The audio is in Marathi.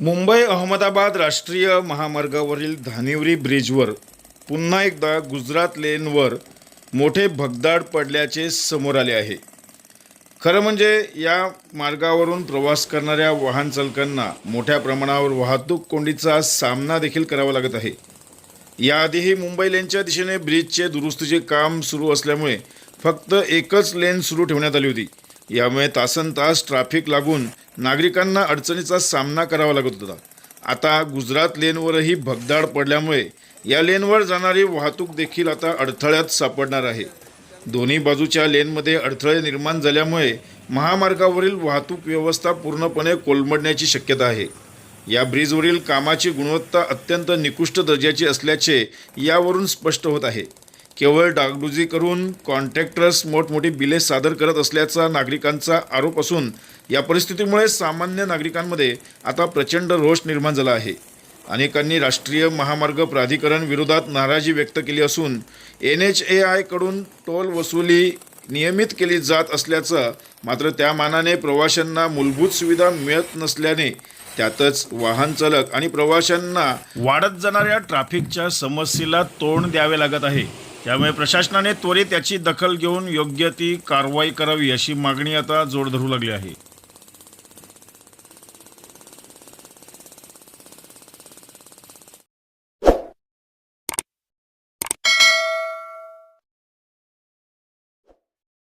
मुंबई अहमदाबाद राष्ट्रीय महामार्गावरील धानिवरी ब्रिजवर पुन्हा एकदा गुजरात लेनवर मोठे भगदाड पडल्याचे समोर आले आहे. खरं म्हणजे या मार्गावरून प्रवास करणाऱ्या वाहन चालकांना मोठ्या प्रमाणावर वाहतूक कोंडीचा सामना देखील करावा लागत आहे. याआधीही मुंबई लेनच्या दिशेने ब्रिजचे दुरुस्तीचे काम सुरू असल्यामुळे फक्त एकच लेन सुरू ठेवण्यात आली होती. यामुळे तासन तास ट्रॅफिक लागून नागरिकांना अडचणीचा सामना करावा लागत होता. आता गुजरात लेनवरही भगदाड पडल्यामुळे या लेनवर जाणारी वाहतूक देखील आता अडथळ्यात सापडणार आहे. दोन्ही बाजूच्या लेनमध्ये अडथळे निर्माण झाल्यामुळे महामार्गावरील वाहतूक व्यवस्था पूर्णपणे कोलमडण्याची शक्यता आहे. या ब्रिजवरील कामाची गुणवत्ता अत्यंत निकृष्ट दर्जाची असल्याचे यावरून स्पष्ट होत आहे. केवळ डागडुजी करून कॉन्ट्रॅक्टर्स मोठमोठी बिले सादर करत असल्याचा नागरिकांचा आरोप असून या परिस्थितीमुळे सामान्य नागरिकांमध्ये आता प्रचंड रोष निर्माण झाला आहे. अनेकांनी राष्ट्रीय महामार्ग प्राधिकरण विरोधात नाराजी व्यक्त केली असून एन एच ए आयकडून टोल वसुली नियमित केली जात असल्याचं मात्र त्या मानाने प्रवाशांना मूलभूत सुविधा मिळत नसल्याने त्यातच वाहन चालक आणि प्रवाशांना वाढत जाणाऱ्या ट्रॅफिकच्या समस्येला तोंड द्यावे लागत आहे. त्यामुळे प्रशासनाने त्वरित याची दखल घेऊन योग्य ती कारवाई करावी अशी मागणी आता जोर धरू लागली आहे.